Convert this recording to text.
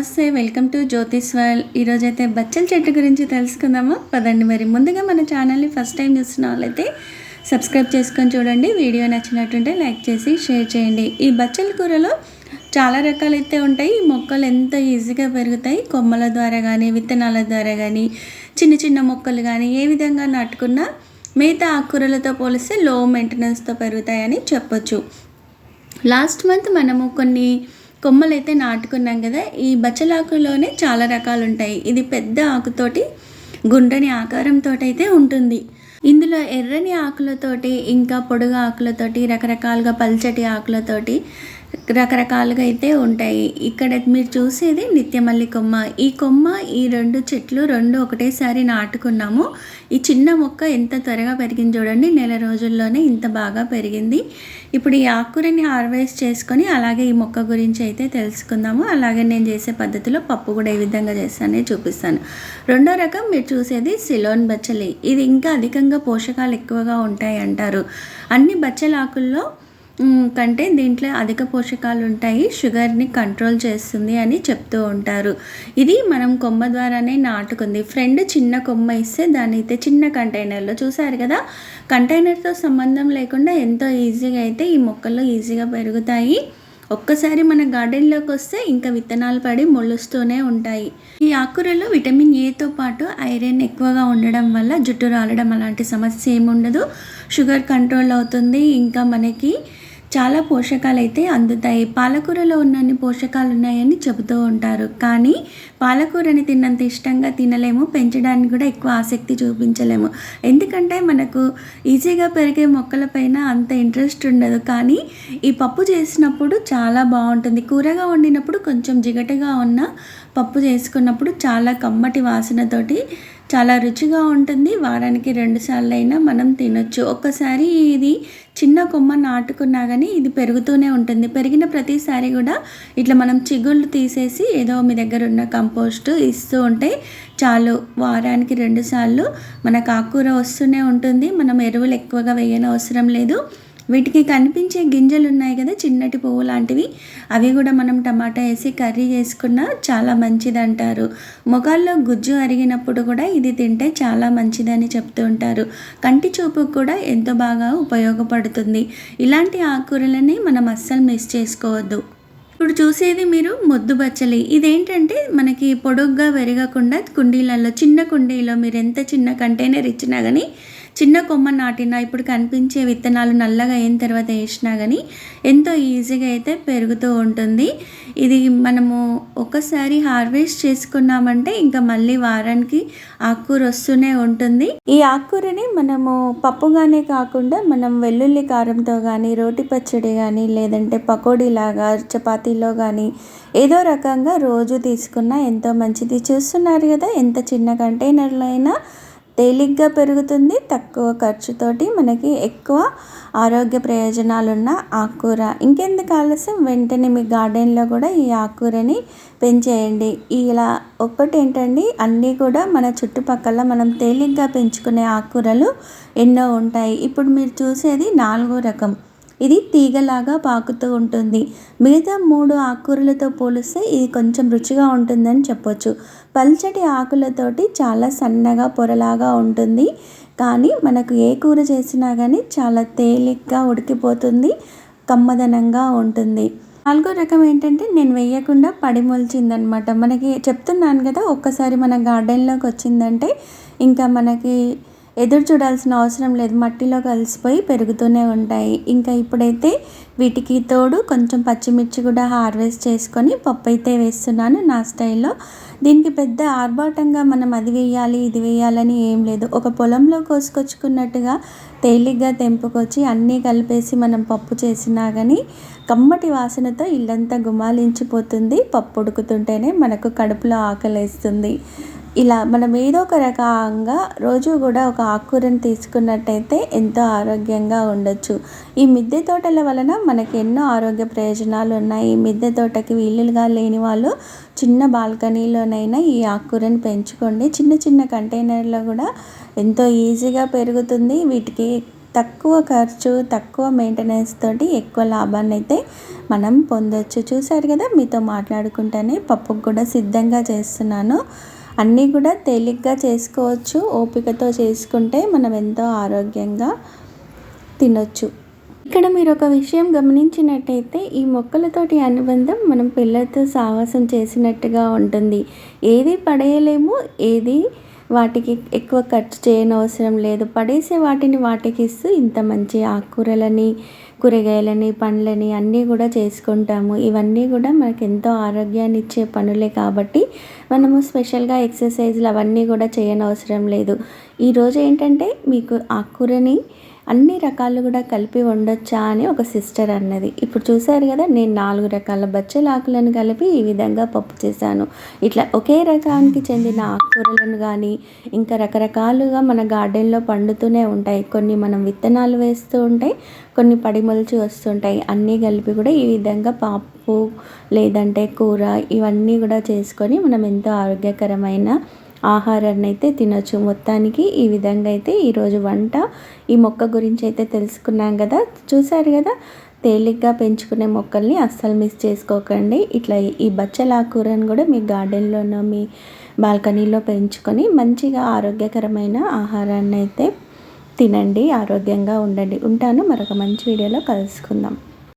నమస్తే welcome to Jyothish world. ఈరోజు అయితే బచ్చల చెట్టు గురించి తెలుసుకుందామా. పదండి మరి ముందుగా మన ఛానల్ని ఫస్ట్ టైం చూస్తున్న వాళ్ళైతే సబ్స్క్రైబ్ చేసుకొని చూడండి. వీడియో నచ్చినట్టుంటే లైక్ చేసి షేర్ చేయండి. ఈ బచ్చల కూరలో చాలా రకాలైతే ఉంటాయి. ఈ మొక్కలు ఎంత ఈజీగా పెరుగుతాయి. కొమ్మల ద్వారా కానీ విత్తనాల ద్వారా కానీ చిన్న చిన్న మొక్కలు కానీ ఏ విధంగా నాటుకున్నా మిగతా ఆకుకూరలతో పోలిస్తే లో మెయింటెనెన్స్తో పెరుగుతాయని చెప్పొచ్చు. లాస్ట్ మంత్ మనము కొన్ని కొమ్మలైతే నాటుకున్నాం కదా ఈ బచ్చలాకులోనే చాలా రకాలు ఉంటాయి ఇది పెద్ద ఆకుతోటి గుండ్రని ఆకారంతో అయితే ఉంటుంది. ఇందులో ఎర్రని ఆకులతోటి ఇంకా పొడుగు ఆకులతోటి రకరకాలుగా పల్చటి ఆకులతోటి రకరకాలుగా అయితే ఉంటాయి. ఇక్కడ మీరు చూసేది నిత్యమల్లి కొమ్మ ఈ కొమ్మ ఈ రెండు చెట్లు రెండు ఒకటేసారి నాటుకున్నాము. ఈ చిన్న మొక్క ఎంత త్వరగా పెరిగింది చూడండి. నెల రోజుల్లోనే ఇంత బాగా పెరిగింది. ఇప్పుడు ఈ ఆకుకూరని హార్వెస్ట్ చేసుకొని అలాగే ఈ మొక్క గురించి అయితే తెలుసుకుందాము. అలాగే నేను చేసే పద్ధతిలో పప్పు కూడా ఏ విధంగా చేస్తానో చూపిస్తాను. రెండో రకం మీరు చూసేది సిలోన్ బచ్చలి. ఇది ఇంకా అధికంగా పోషకాలు ఎక్కువగా ఉంటాయి అంటారు అన్ని బచ్చల ఆకుల్లో కంటే దీంట్లో అధిక పోషకాలు ఉంటాయి షుగర్ని కంట్రోల్ చేస్తుంది అని చెప్తూ ఉంటారు. ఇది మనం కొమ్మ ద్వారానే నాటుకుంది. ఫ్రెండ్ చిన్న కొమ్మ ఇస్తే దాన్ని అయితే చిన్న కంటైనర్లో చూసారు కదా? కంటైనర్తో సంబంధం లేకుండా ఎంతో ఈజీగా అయితే ఈ మొక్కలు ఈజీగా పెరుగుతాయి. ఒక్కసారి మన గార్డెన్లోకి వస్తే ఇంకా విత్తనాలు పడి మొలుస్తూనే ఉంటాయి. ఈ ఆకుకూరలో విటమిన్ ఏతో పాటు ఐరన్ ఎక్కువగా ఉండడం వల్ల జుట్టు రాలడం అలాంటి సమస్య ఏమి ఉండదు షుగర్ కంట్రోల్ అవుతుంది. ఇంకా మనకి చాలా పోషకాలు అయితే అందుతాయి. పాలకూరలో ఉన్నన్ని పోషకాలు ఉన్నాయని చెబుతూ ఉంటారు. కానీ పాలకూరని తిన్నంత ఇష్టంగా తినలేము. పెంచడానికి కూడా ఎక్కువ ఆసక్తి చూపించలేము. ఎందుకంటే మనకు ఈజీగా పెరిగే మొక్కలపైన అంత ఇంట్రెస్ట్ ఉండదు. కానీ ఈ పప్పు చేసినప్పుడు చాలా బాగుంటుంది. కూరగా వండినప్పుడు కొంచెం జిగటగా ఉన్న పప్పు చేసుకున్నప్పుడు చాలా కమ్మటి వాసనతోటి చాలా రుచిగా ఉంటుంది. వారానికి రెండుసార్లు అయినా మనం తినొచ్చు. ఒక్కసారి ఇది చిన్న కొమ్మ నాటుకున్నా కానీ ఇది పెరుగుతూనే ఉంటుంది. పెరిగిన ప్రతిసారి కూడా ఇట్లా మనం చిగుళ్ళు తీసేసి ఏదో మీ దగ్గర ఉన్న కంపోస్ట్ ఇస్తూ ఉంటే చాలు. వారానికి రెండుసార్లు మనకు ఆకుకూర వస్తూనే ఉంటుంది. మనం ఎరువులు ఎక్కువగా వేయని అవసరం లేదు. వీటికి కనిపించే గింజలు ఉన్నాయి కదా చిన్నటి పువ్వు లాంటివి. అవి కూడా మనం టమాటా వేసి కర్రీ చేసుకున్నా చాలా మంచిది అంటారు ముఖాల్లో గుజ్జు అరిగినప్పుడు కూడా ఇది తింటే చాలా మంచిదని చెప్తూ ఉంటారు. కంటి చూపుకు కూడా ఎంతో బాగా ఉపయోగపడుతుంది. ఇలాంటి ఆకుకూరలని మనం అస్సలు మిస్ చేసుకోవద్దు. ఇప్పుడు చూసేది మీరు మొద్దు బచ్చలి ఇదేంటంటే మనకి పొడుగ్గా పెరగకుండా కుండీలలో చిన్న కుండీలో మీరు ఎంత చిన్న కంటైనర్ ఇచ్చినా కానీ చిన్న కొమ్మ నాటినా ఇప్పుడు కనిపించే విత్తనాలు నల్లగా అయిన తర్వాత వేసినా కానీ ఎంతో ఈజీగా అయితే పెరుగుతూ ఉంటుంది. ఇది మనము ఒకసారి హార్వెస్ట్ చేసుకున్నామంటే ఇంకా మళ్ళీ వారానికి ఆకుకూర వస్తూనే ఉంటుంది. ఈ ఆకుకూరని మనము పప్పుగానే కాకుండా మనం వెల్లుల్లి కారంతో కానీ రోటి పచ్చడి కానీ లేదంటే పకోడీలాగా చపాతీలో కానీ ఏదో రకంగా రోజు తీసుకున్నా ఎంతో మంచిది. చూస్తున్నారు కదా ఎంత చిన్న కంటైనర్లో అయినా తేలిగ్గా పెరుగుతుంది. తక్కువ ఖర్చుతోటి మనకి ఎక్కువ ఆరోగ్య ప్రయోజనాలున్న ఆకుకూర. ఇంకెందుకు ఆలస్యం? వెంటనే మీ గార్డెన్లో కూడా ఈ ఆకుకూరని పెంచేయండి. ఇలా ఒక్కటి ఏంటండి అన్నీ కూడా మన చుట్టుపక్కల మనం తేలిగ్గా పెంచుకునే ఆకుకూరలు ఎన్నో ఉంటాయి. ఇప్పుడు మీరు చూసేది నాలుగో రకం. ఇది తీగలాగా పాకుతూ ఉంటుంది. మిగతా మూడు ఆకుకూరలతో పోలిస్తే ఇది కొంచెం రుచిగా ఉంటుందని చెప్పొచ్చు. పల్చటి ఆకులతోటి చాలా సన్నగా పొరలాగా ఉంటుంది. కానీ మనకు ఏ కూర చేసినా కానీ చాలా తేలిగ్గా ఉడికిపోతుంది కమ్మదనంగా ఉంటుంది. నాలుగో రకం ఏంటంటే నేను వేయకుండా పడిమొలిచిందనమాట మనకి చెప్తున్నాను కదా ఒక్కసారి మన గార్డెన్లోకి వచ్చిందంటే ఇంకా మనకి ఎదురు చూడాల్సిన అవసరం లేదు. మట్టిలో కలిసిపోయి పెరుగుతూనే ఉంటాయి. ఇంకా ఇప్పుడైతే వీటికి తోడు కొంచెం పచ్చిమిర్చి కూడా హార్వెస్ట్ చేసుకొని పప్పు అయితే వేస్తున్నాను నా స్టైల్లో. దీనికి పెద్ద ఆర్భాటంగా మనం అది వేయాలి ఇది వేయాలని ఏం లేదు. ఒక పొలంలో కోసుకొచ్చుకున్నట్టుగా తేలిగ్గా తెంపుకొచ్చి అన్నీ కలిపేసి మనం పప్పు చేసినా కానీ కమ్మటి వాసనతో ఇల్లంతా గుమాలించిపోతుంది. పప్పు ఉడుకుతుంటేనే మనకు కడుపులో ఆకలేస్తుంది. ఇలా మనం ఏదో ఒక రకంగా రోజు కూడా ఒక ఆకుకూరను తీసుకున్నట్టయితే ఎంతో ఆరోగ్యంగా ఉండొచ్చు. ఈ మిద్దె తోటల వలన మనకి ఎన్నో ఆరోగ్య ప్రయోజనాలు ఉన్నాయి. ఈ మిద్దె తోటకి వీలుగా లేని వాళ్ళు చిన్న బాల్కనీలోనైనా ఈ ఆకుకూరను పెంచుకోండి. చిన్న చిన్న కంటైనర్లో కూడా ఎంతో ఈజీగా పెరుగుతుంది. వీటికి తక్కువ ఖర్చు తక్కువ మెయింటెనెన్స్ తోటి ఎక్కువ లాభాన్ని అయితే మనం పొందొచ్చు. చూసారు కదా? మీతో మాట్లాడుకుంటేనే పప్పుకు కూడా సిద్ధంగా చేస్తున్నాను. అన్నీ కూడా తేలిగ్గా చేసుకోవచ్చు. ఓపికతో చేసుకుంటే మనం ఎంతో ఆరోగ్యంగా తినొచ్చు. ఇక్కడ మీరు ఒక విషయం గమనించినట్టయితే ఈ మొక్కలతోటి అనుబంధం మనం పిల్లలతో సాహసం చేసినట్టుగా ఉంటుంది. ఏది పడేయలేము ఏది వాటికి ఎక్కువ ఖర్చు చేయనవసరం లేదు. పడేసే వాటిని వాటికి ఇస్తూ ఇంత మంచి ఆకుకూరలని కూరగాయలని పండ్లని అన్నీ కూడా చేసుకుంటాము. ఇవన్నీ కూడా మనకు ఎంతో ఆరోగ్యాన్ని ఇచ్చే పనులే కాబట్టి మనము స్పెషల్గా ఎక్సర్సైజ్లు అవన్నీ కూడా చేయనవసరం లేదు. ఈరోజు ఏంటంటే మీకు ఆకుకూరని అన్ని రకాలు కూడా కలిపి వండొచ్చా అని ఒక సిస్టర్ అన్నది. ఇప్పుడు చూసారు కదా నేను నాలుగు రకాల బచ్చల ఆకులను కలిపి ఈ విధంగా పప్పు చేశాను. ఇట్లా ఒకే రకానికి చెందిన ఆకుకూరలను కానీ ఇంకా రకరకాలుగా మన గార్డెన్లో పండుతూనే ఉంటాయి. కొన్ని మనం విత్తనాలు వేస్తూ ఉంటాయి కొన్ని పడిమొలిచి వస్తుంటాయి. అన్నీ కలిపి కూడా ఈ విధంగా పప్పు లేదంటే కూర ఇవన్నీ కూడా చేసుకొని మనం ఎంతో ఆరోగ్యకరమైన ఆహారాన్ని అయితే తినొచ్చు. మొత్తానికి ఈ విధంగా అయితే ఈరోజు వంట. ఈ మొక్క గురించి అయితే తెలుసుకున్నాం కదా చూసారు కదా తేలిగ్గా పెంచుకునే మొక్కల్ని అస్సలు మిస్ చేసుకోకండి. ఇట్లా ఈ బచ్చలాకురని కూడా మీ గార్డెన్లోనో మీ బాల్కనీలో పెంచుకొని మంచిగా ఆరోగ్యకరమైన ఆహారాన్ని అయితే తినండి. ఆరోగ్యంగా ఉండండి. ఉంటాను. మరొక మంచి వీడియోలో కలుసుకుందాం.